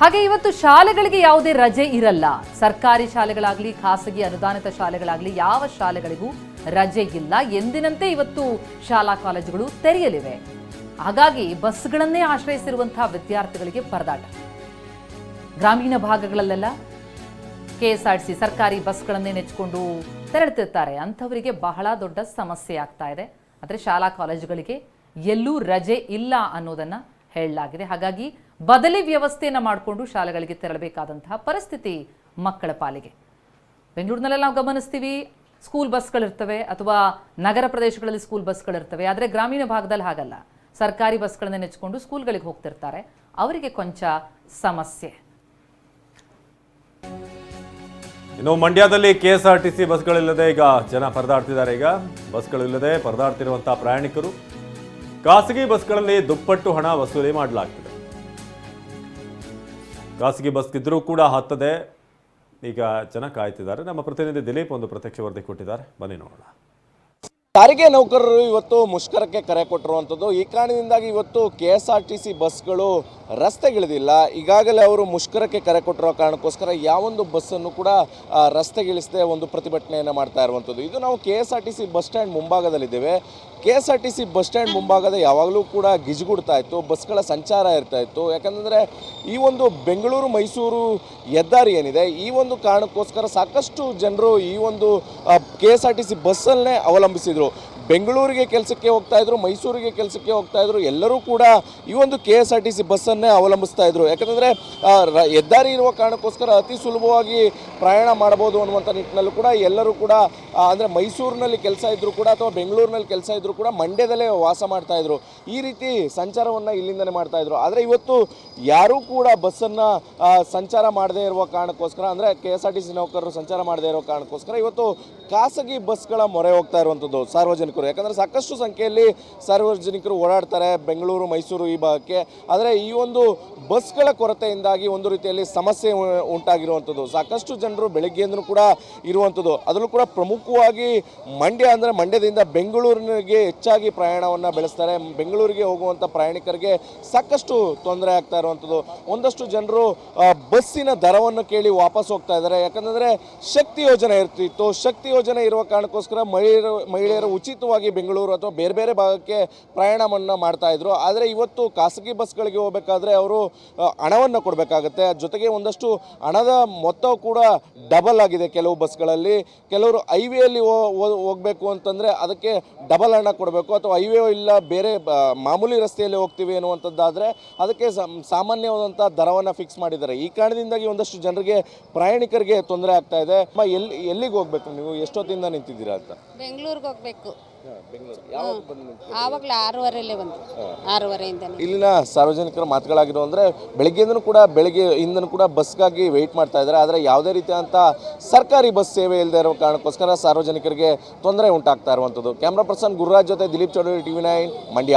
ಹಾಗೆ ಇವತ್ತು ಶಾಲೆಗಳಿಗೆ ಯಾವುದೇ ರಜೆ ಇರಲ್ಲ. ಸರ್ಕಾರಿ ಶಾಲೆಗಳಾಗ್ಲಿ, ಖಾಸಗಿ ಅನುದಾನಿತ ಶಾಲೆಗಳಾಗ್ಲಿ ಯಾವ ಶಾಲೆಗಳಿಗೂ ರಜೆ ಇಲ್ಲ. ಎಂದಿನಂತೆ ಇವತ್ತು ಶಾಲಾ ಕಾಲೇಜುಗಳು ತೆರೆಯಲಿವೆ. ಹಾಗಾಗಿ ಬಸ್ಗಳನ್ನೇ ಆಶ್ರಯಿಸಿರುವಂತಹ ವಿದ್ಯಾರ್ಥಿಗಳಿಗೆ ಪರದಾಟ. ಗ್ರಾಮೀಣ ಭಾಗಗಳಲ್ಲೆಲ್ಲ ಕೆಎಸ್ಆರ್ಟಿಸಿ ಸರ್ಕಾರಿ ಬಸ್ಗಳನ್ನೇ ನೆಚ್ಕೊಂಡು ತೆರಳುತ್ತಿರ್ತಾರೆ. ಅಂಥವರಿಗೆ ಬಹಳ ದೊಡ್ಡ ಸಮಸ್ಯೆ ಆಗ್ತಾ ಇದೆ. ಆದರೆ ಶಾಲಾ ಕಾಲೇಜುಗಳಿಗೆ ಎಲ್ಲೂ ರಜೆ ಇಲ್ಲ ಅನ್ನೋದನ್ನ ಹೇಳಲಾಗಿದೆ. ಹಾಗಾಗಿ ಬದಲಿ ವ್ಯವಸ್ಥೆಯನ್ನು ಮಾಡಿಕೊಂಡು ಶಾಲೆಗಳಿಗೆ ತೆರಳಬೇಕಾದಂತಹ ಪರಿಸ್ಥಿತಿ ಮಕ್ಕಳ ಪಾಲಿಗೆ. ಬೆಂಗಳೂರಿನಲ್ಲೇ ನಾವು ಗಮನಿಸ್ತೀವಿ ಸ್ಕೂಲ್ ಬಸ್ಗಳಿರ್ತವೆ ಅಥವಾ ನಗರ ಪ್ರದೇಶಗಳಲ್ಲಿ ಸ್ಕೂಲ್ ಬಸ್ಗಳಿರ್ತವೆ ಆದರೆ ಗ್ರಾಮೀಣ ಭಾಗದಲ್ಲಿ ಹಾಗಲ್ಲ. ಸರ್ಕಾರಿ ಬಸ್ಗಳನ್ನು ನೆಚ್ಚಿಕೊಂಡು ಸ್ಕೂಲ್ಗಳಿಗೆ ಹೋಗ್ತಿರ್ತಾರೆ. ಅವರಿಗೆ ಕೊಂಚ ಸಮಸ್ಯೆ. ಇನ್ನು ಮಂಡ್ಯದಲ್ಲಿ K S R T C ಬಸ್ಗಳಿಲ್ಲದೆ ಈಗ ಜನ ಪರದಾಡ್ತಿದ್ದಾರೆ. ಈಗ ಬಸ್ಗಳಿಲ್ಲದೆ ಪರದಾಡ್ತಿರುವಂತಹ ಪ್ರಯಾಣಿಕರು ಖಾಸಗಿ ಬಸ್ಗಳಲ್ಲಿ ದುಪ್ಪಟ್ಟು ಹಣ ವಸೂಲಿ ಮಾಡಲಾಗ್ತಿದೆ. ಖಾಸಗಿ ಬಸ್ ಇದ್ರೂ ಕೂಡ ಹತ್ತದೆ. ಈಗ ಜನ ಕಾಯ್ತಿದ್ದಾರೆ. ನಮ್ಮ ಪ್ರತಿನಿಧಿ ದಿಲೀಪ್ ಒಂದು ಪ್ರತ್ಯಕ್ಷ ವರದಿ ಕೊಟ್ಟಿದ್ದಾರೆ. ಬನ್ನಿ ನೋಡೋಣ. ಸಾರಿಗೆ ನೌಕರರು ಇವತ್ತು ಮುಷ್ಕರಕ್ಕೆ ಕರೆ ಕೊಟ್ಟಿರುವಂಥದ್ದು. ಈ ಕಾರಣದಿಂದಾಗಿ ಇವತ್ತು K S R T C ಬಸ್ಗಳು ರಸ್ತೆಗಿಳಿದಿಲ್ಲ. ಈಗಾಗಲೇ ಅವರು ಮುಷ್ಕರಕ್ಕೆ ಕರೆ ಕೊಟ್ಟಿರೋ ಕಾರಣಕ್ಕೋಸ್ಕರ ಯಾವೊಂದು ಬಸ್ಸನ್ನು ಕೂಡ ರಸ್ತೆಗಿಳಿಸದೆ ಒಂದು ಪ್ರತಿಭಟನೆಯನ್ನು ಮಾಡ್ತಾ ಇರುವಂಥದ್ದು. ಇದು ನಾವು K S R T C bus stand ಮುಂಭಾಗದಲ್ಲಿದ್ದೇವೆ. K S R T C bus stand ಮುಂಭಾಗದ ಯಾವಾಗಲೂ ಕೂಡ ಗಿಜುಗುಡ್ತಾ ಇತ್ತು, ಬಸ್ಗಳ ಸಂಚಾರ ಇರ್ತಾ ಇತ್ತು. ಯಾಕಂದರೆ ಈ ಒಂದು ಬೆಂಗಳೂರು, ಮೈಸೂರು ಹೆದ್ದಾರಿ ಏನಿದೆ, ಈ ಒಂದು ಕಾರಣಕ್ಕೋಸ್ಕರ ಸಾಕಷ್ಟು ಜನರು ಈ ಒಂದು K S R T C ಬಸ್ಸನ್ನೇ ಅವಲಂಬಿಸಿದರು. ಬೆಂಗಳೂರಿಗೆ ಕೆಲಸಕ್ಕೆ ಹೋಗ್ತಾ ಇದ್ರು, ಮೈಸೂರಿಗೆ ಕೆಲಸಕ್ಕೆ ಹೋಗ್ತಾ ಇದ್ರು, ಎಲ್ಲರೂ ಕೂಡ ಈ ಒಂದು K S R T C ಬಸ್ಸನ್ನೇ ಅವಲಂಬಿಸ್ತಾ ಇದ್ರು. ಯಾಕಂದರೆ ಹೆದ್ದಾರಿ ಇರುವ ಕಾರಣಕ್ಕೋಸ್ಕರ ಅತಿ ಸುಲಭವಾಗಿ ಪ್ರಯಾಣ ಮಾಡಬಹುದು ಅನ್ನುವಂಥ ನಿಟ್ಟಿನಲ್ಲೂ ಕೂಡ ಎಲ್ಲರೂ ಕೂಡ ಅಂದರೆ ಮೈಸೂರಿನಲ್ಲಿ ಕೆಲಸ ಇದ್ದರೂ ಕೂಡ ಅಥವಾ ಬೆಂಗಳೂರಿನಲ್ಲಿ ಕೆಲಸ ಇದ್ದರೂ ಕೂಡ ಮಂಡ್ಯದಲ್ಲೇ ವಾಸ ಮಾಡ್ತಾ ಇದ್ರು. ಈ ರೀತಿ ಸಂಚಾರವನ್ನು ಇಲ್ಲಿಂದನೇ ಮಾಡ್ತಾ ಇದ್ರು. ಆದರೆ ಇವತ್ತು ಯಾರೂ ಕೂಡ ಬಸ್ಸನ್ನು ಸಂಚಾರ ಮಾಡದೇ ಇರುವ ಕಾರಣಕ್ಕೋಸ್ಕರ, ಅಂದರೆ K S R T C ನೌಕರರು ಸಂಚಾರ ಮಾಡದೇ ಇರೋ ಕಾರಣಕ್ಕೋಸ್ಕರ ಇವತ್ತು ಖಾಸಗಿ ಬಸ್ಗಳ ಮೊರೆ ಹೋಗ್ತಾ ಇರುವಂಥದ್ದು ಸಾರ್ವಜನಿಕರು ಯಾಕಂದರೆ ಸಾಕಷ್ಟು ಸಂಖ್ಯೆಯಲ್ಲಿ ಸಾರ್ವಜನಿಕರು ಓಡಾಡ್ತಾರೆ ಬೆಂಗಳೂರು, ಮೈಸೂರು ಈ ಭಾಗಕ್ಕೆ. ಆದರೆ ಈ ಒಂದು ಬಸ್ಗಳ ಕೊರತೆಯಿಂದಾಗಿ ಒಂದು ರೀತಿಯಲ್ಲಿ ಸಮಸ್ಯೆ ಉಂಟಾಗಿರುವಂಥದ್ದು. ಸಾಕಷ್ಟು ಜನರು ಬೆಳಗ್ಗೆಯಿಂದ ಕೂಡ ಇರುವಂಥದ್ದು. ಅದರಲ್ಲೂ ಕೂಡ ಪ್ರಮುಖವಾಗಿ ಮಂಡ್ಯ ಅಂದರೆ ಮಂಡ್ಯದಿಂದ ಬೆಂಗಳೂರಿನಿಗೆ ಹೆಚ್ಚಾಗಿ ಪ್ರಯಾಣವನ್ನು ಬೆಳೆಸ್ತಾರೆ. ಬೆಂಗಳೂರಿಗೆ ಹೋಗುವಂಥ ಪ್ರಯಾಣಿಕರಿಗೆ ಸಾಕಷ್ಟು ತೊಂದರೆ ಆಗ್ತಾ ಇರುವಂಥದ್ದು. ಒಂದಷ್ಟು ಜನರು ಬಸ್ಸಿನ ದರವನ್ನು ಕೇಳಿ ವಾಪಸ್ ಹೋಗ್ತಾ ಇದ್ದಾರೆ. ಯಾಕಂದರೆ ಶಕ್ತಿ ಯೋಜನೆ ಇರ್ತಿತ್ತು. ಶಕ್ತಿ ಯೋಜನೆ ಇರುವ ಕಾರಣಕ್ಕೋಸ್ಕರ ಮಹಿಳೆಯರು ಮಹಿಳೆಯರು ಉಚಿತವಾಗಿ ಬೆಂಗಳೂರು ಅಥವಾ ಬೇರೆ ಬೇರೆ ಭಾಗಕ್ಕೆ ಪ್ರಯಾಣವನ್ನು ಮಾಡ್ತಾ ಇದ್ರು. ಆದರೆ ಇವತ್ತು ಖಾಸಗಿ ಬಸ್ಗಳಿಗೆ ಹೋಗಬೇಕಾದ್ರೆ ಅವರು ಹಣವನ್ನು ಕೊಡಬೇಕಾಗತ್ತೆ. ಜೊತೆಗೆ ಒಂದಷ್ಟು ಹಣದ ಮೊತ್ತ ಕೂಡ ಡಬಲ್ ಆಗಿದೆ ಕೆಲವು ಬಸ್ಗಳಲ್ಲಿ. ಕೆಲವರು ಹೈವೇಯಲ್ಲಿ ಹೋಗಬೇಕು ಅಂತಂದರೆ ಅದಕ್ಕೆ ಡಬಲ್ ಹಣ ಕೊಡಬೇಕು. ಅಥವಾ ಹೈವೇ ಇಲ್ಲ, ಬೇರೆ ಮಾಮೂಲಿ ರಸ್ತೆಯಲ್ಲಿ ಹೋಗ್ತೀವಿ ಅನ್ನುವಂಥದ್ದಾದರೆ ಅದಕ್ಕೆ ಸಮ್- ಸಾಮಾನ್ಯವಾದಂಥ ದರವನ್ನು ಫಿಕ್ಸ್ ಮಾಡಿದ್ದಾರೆ. ಈ ಕಾರಣದಿಂದಾಗಿ ಒಂದಷ್ಟು ಜನರಿಗೆ, ಪ್ರಯಾಣಿಕರಿಗೆ ತೊಂದರೆ ಆಗ್ತಾ ಇದೆ. ಎಲ್ಲಿ ಎಲ್ಲಿಗೆ ಹೋಗ್ಬೇಕು ನೀವು? ಎಷ್ಟೊತ್ತಿಂದ ನಿಂತಿದ್ದೀರಾ ಅಂತ? ಬೆಂಗಳೂರಿಗೆ ಹೋಗ್ಬೇಕು. ಆವಾಗಲೇ ಆರೂವರೆಲ್ಲೇ ಬಂದು ಆರೂವರೆಯಿಂದನೇ. ಇಲ್ಲಿನ ಸಾರ್ವಜನಿಕರ ಮಾತುಗಳಾಗಿರೋ ಅಂದರೆ ಬೆಳಗ್ಗೆಯಿಂದನೂ ಕೂಡ ಬೆಳಗ್ಗೆ ಇಂದನೂ ಕೂಡ ಬಸ್ಗಾಗಿ ವೆಯ್ಟ್ ಮಾಡ್ತಾ ಇದ್ದಾರೆ. ಆದರೆ ಯಾವುದೇ ರೀತಿಯಾದಂಥ ಸರ್ಕಾರಿ ಬಸ್ ಸೇವೆ ಇಲ್ಲದೆ ಇರೋ ಕಾರಣಕ್ಕೋಸ್ಕರ ಸಾರ್ವಜನಿಕರಿಗೆ ತೊಂದರೆ ಉಂಟಾಗ್ತಾ ಇರುವಂಥದ್ದು. ಕ್ಯಾಮ್ರಾ ಪರ್ಸನ್ ಗುರುರಾಜ್ ಜೊತೆ ದಿಲೀಪ್ ಚೌಡರಿ ಟಿವಿ ನೈನ್ ಮಂಡ್ಯ.